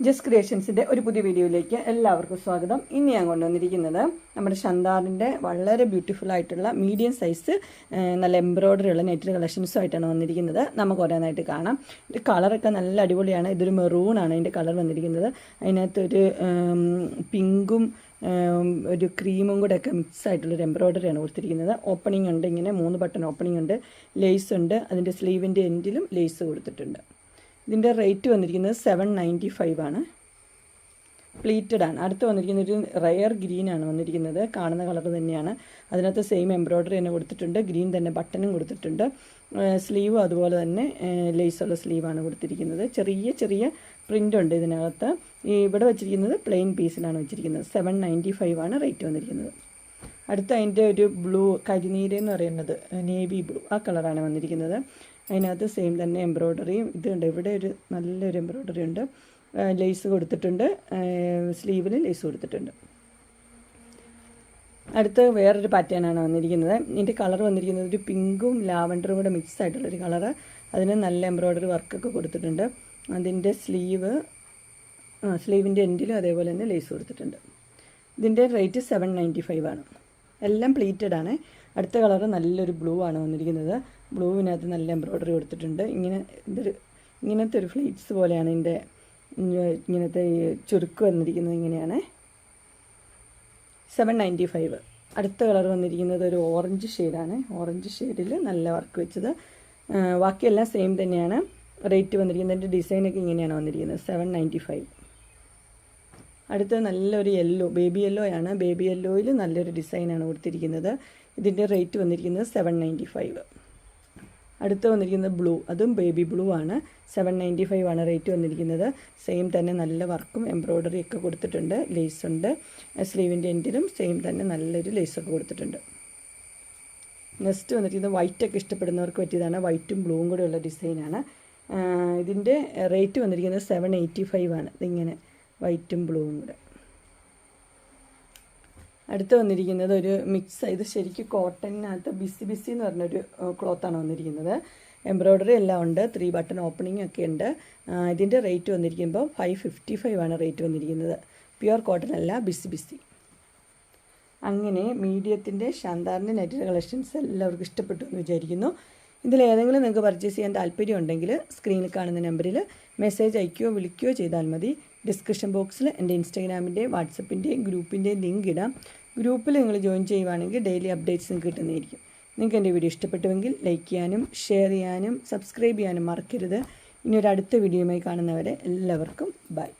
Just ക്രിയേഷൻസിന്റെ ഒരു പുതിയ വീഡിയോയിലേക്ക് എല്ലാവർക്കും സ്വാഗതം. ഇന്ന് ഞാൻ കൊണ്ടുവന്നിരിക്കുന്നത് നമ്മുടെ ഷന്താറിന്റെ വളരെ ബ്യൂട്ടിഫുൾ ആയിട്ടുള്ള മീഡിയം സൈസ് നല്ല എംബ്രോയ്ഡറി ഉള്ള നെറ്റിൽ കളക്ഷൻസും ആയിട്ടാണ് വന്നിരിക്കുന്നത്. നമുക്ക് ഓരോന്നായിട്ട് കാണാം. കളറൊക്കെ നല്ല അടിപൊളിയാണ്. ഇതൊരു മെറൂൺ ആണ് ഇതിന്റെ കളർ വന്നിരിക്കുന്നത്. അതിനകത്തൊരു പിങ്കും ഒരു ക്രീമും കൂടെ ഒക്കെ മിക്സ് ആയിട്ടുള്ളൊരു എംബ്രോയ്ഡറിയാണ് കൊടുത്തിരിക്കുന്നത്. ഓപ്പണിംഗ് ഉണ്ട് ഇങ്ങനെ മൂന്ന് ബട്ടൺ ഓപ്പണിംഗ് ഉണ്ട്. ലേസ് ഉണ്ട്. അതിന്റെ സ്ലീവിന്റെ എൻഡിലും ലേസ് കൊടുത്തിട്ടുണ്ട്. ഇതിന്റെ റേറ്റ് വന്നിരിക്കുന്നത് സെവൻ നയന്റി ഫൈവ് ആണ്. പ്ലീറ്റഡ് ആണ്. അടുത്ത് വന്നിരിക്കുന്ന ഒരു റയർ ഗ്രീൻ ആണ് വന്നിരിക്കുന്നത്. കാണുന്ന കളർ തന്നെയാണ്. അതിനകത്ത് സെയിം എംബ്രോയ്ഡറി തന്നെ കൊടുത്തിട്ടുണ്ട്. ഗ്രീൻ തന്നെ ബട്ടണും കൊടുത്തിട്ടുണ്ട്. സ്ലീവ് അതുപോലെ തന്നെ ലേസുള്ള സ്ലീവാണ് കൊടുത്തിരിക്കുന്നത്. ചെറിയ ചെറിയ പ്രിന്റ് ഉണ്ട് ഇതിനകത്ത്. ഇവിടെ വെച്ചിരിക്കുന്നത് പ്ലെയിൻ പീസിലാണ് വെച്ചിരിക്കുന്നത്. സെവൻ നയന്റി ഫൈവ് ആണ് റേറ്റ് വന്നിരിക്കുന്നത്. അടുത്ത അതിന്റെ ഒരു ബ്ലൂ കരിനീര് എന്ന് പറയുന്നത് നേവി ബ്ലൂ ആ കളറാണ് വന്നിരിക്കുന്നത്. അതിനകത്ത് സെയിം തന്നെ എംബ്രോയ്ഡറിയും ഇതുണ്ട്. ഇവിടെ ഒരു നല്ലൊരു എംബ്രോയ്ഡറി ഉണ്ട്. ലേസ് കൊടുത്തിട്ടുണ്ട്. സ്ലീവിൽ ലേസ് കൊടുത്തിട്ടുണ്ട്. അടുത്ത് വേറൊരു പാറ്റേൺ ആണ് വന്നിരിക്കുന്നത്. ഇതിന്റെ കളർ വന്നിരിക്കുന്നത് ഒരു പിങ്കും ലാവൻഡറും കൂടെ മിക്സ് ആയിട്ടുള്ളൊരു കളറ് അതിന് നല്ല എംബ്രോയ്ഡറി വർക്കൊക്കെ കൊടുത്തിട്ടുണ്ട്. അതിന്റെ സ്ലീവ് സ്ലീവിന്റെ എൻഡിലും അതേപോലെ തന്നെ ലേസ് കൊടുത്തിട്ടുണ്ട്. ഇതിന്റെ റേറ്റ് സെവൻ നയന്റി ഫൈവ് ആണ്. എല്ലാം പ്ലീറ്റഡ് ആണ്. അടുത്ത കളർ നല്ലൊരു ബ്ലൂ ആണ് വന്നിരിക്കുന്നത്. ബ്ലൂവിനകത്ത് നല്ല എംബ്രോയ്ഡറി കൊടുത്തിട്ടുണ്ട്. ഇങ്ങനെ ഇതൊരു ഇങ്ങനത്തെ ഒരു ഫ്ലീറ്റ്സ് പോലെയാണ് ഇതിന്റെ ഇങ്ങനത്തെ ഈ ചുരുക്ക് വന്നിരിക്കുന്നത് ഇങ്ങനെയാണ്. Seven ninety five. അടുത്ത കളർ വന്നിരിക്കുന്നത് ഒരു ഓറഞ്ച് ഷെയ്ഡാണ്. ഓറഞ്ച് ഷെയ്ഡിൽ നല്ല വർക്ക് വെച്ചത്. ബാക്കിയെല്ലാം സെയിം തന്നെയാണ്. റേറ്റ് വന്നിരിക്കുന്നത് വന്നിരിക്കുന്നതിന്റെ ഡിസൈനൊക്കെ ഇങ്ങനെയാണ് വന്നിരിക്കുന്നത്. Seven ninety five. അടുത്ത നല്ലൊരു യെല്ലോ ബേബി യെല്ലോ ആണ്. ബേബി യെല്ലോയിൽ നല്ലൊരു ഡിസൈനാണ് കൊടുത്തിരിക്കുന്നത്. ഇതിന്റെ റേറ്റ് വന്നിരിക്കുന്നത് സെവൻ നയന്റി ഫൈവ്. അടുത്ത് വന്നിരിക്കുന്നത് ബ്ലൂ. അതും ബേബി ബ്ലൂ ആണ്. സെവൻ നയന്റി ഫൈവ് ആണ് റേറ്റ് വന്നിരിക്കുന്നത്. സെയിം തന്നെ നല്ല വർക്കും എംബ്രോയ്ഡറി ഒക്കെ കൊടുത്തിട്ടുണ്ട്. ലേസ് ഉണ്ട്. സ്ലീവിന്റെ എൻഡിലും സെയിം തന്നെ നല്ലൊരു ലേസൊക്കെ കൊടുത്തിട്ടുണ്ട്. നെക്സ്റ്റ് വന്നിരിക്കുന്നത് വൈറ്റ് ഒക്കെ ഇഷ്ടപ്പെടുന്നവർക്ക് പറ്റിയതാണ്. വൈറ്റും ബ്ലൂവും കൂടെ ഉള്ള ഡിസൈനാണ് ഇതിന്റെ റേറ്റ് വന്നിരിക്കുന്നത് സെവൻ എയ്റ്റി ഫൈവ് ആണ്. ഇതിങ്ങനെ വൈറ്റും ബ്ലൂവും കൂടെ. അടുത്ത് വന്നിരിക്കുന്നത് ഒരു മിക്സ് ഇത് ശരിക്കും കോട്ടണിനകത്ത് ബിസി ബിസി എന്ന് പറഞ്ഞൊരു ക്ലോത്താണ് വന്നിരിക്കുന്നത്. എംബ്രോയ്ഡറി എല്ലാം ഉണ്ട് ത്രീ ബട്ടൺ ഓപ്പണിംഗ് ഒക്കെ ഉണ്ട്. ഇതിന്റെ റേറ്റ് വന്നിരിക്കുമ്പോൾ ഫൈവ് ഫിഫ്റ്റി ഫൈവ് ആണ് റേറ്റ് വന്നിരിക്കുന്നത്. പ്യുവർ കോട്ടൺ അല്ല ബിസി ബിസി. അങ്ങനെ മീഡിയത്തിന്റെ ഷാന്താറിന്റെ നെറ്റ് കളക്ഷൻസ് എല്ലാവർക്കും ഇഷ്ടപ്പെട്ടു എന്ന് വിചാരിക്കുന്നു. ഇതിലേതെങ്കിലും നിങ്ങൾക്ക് പർച്ചേസ് ചെയ്യാൻ താല്പര്യം ഉണ്ടെങ്കിൽ സ്ക്രീനിൽ കാണുന്ന നമ്പറിൽ മെസ്സേജ് അയക്കുകയോ വിളിക്കുകയോ ചെയ്താൽ മതി. ഡിസ്ക്രിപ്ഷൻ ബോക്സിൽ എന്റെ ഇൻസ്റ്റാഗ്രാമിന്റെയും വാട്സപ്പിന്റെയും ഗ്രൂപ്പിന്റെയും ലിങ്ക് ഇടാം. ഗ്രൂപ്പിൽ നിങ്ങൾ ജോയിൻ ചെയ്യുവാണെങ്കിൽ ഡെയിലി അപ്ഡേറ്റ്സ് നിങ്ങൾക്ക് കിട്ടുന്നതായിരിക്കും. നിങ്ങൾക്ക് എന്റെ വീഡിയോ ഇഷ്ടപ്പെട്ടുവെങ്കിൽ ലൈക്ക് ചെയ്യാനും ഷെയർ ചെയ്യാനും സബ്സ്ക്രൈബ് ചെയ്യാനും മറക്കരുത്. ഇനി ഒരു അടുത്ത വീഡിയോയുമായി കാണുന്നവരെ എല്ലാവർക്കും ബൈ.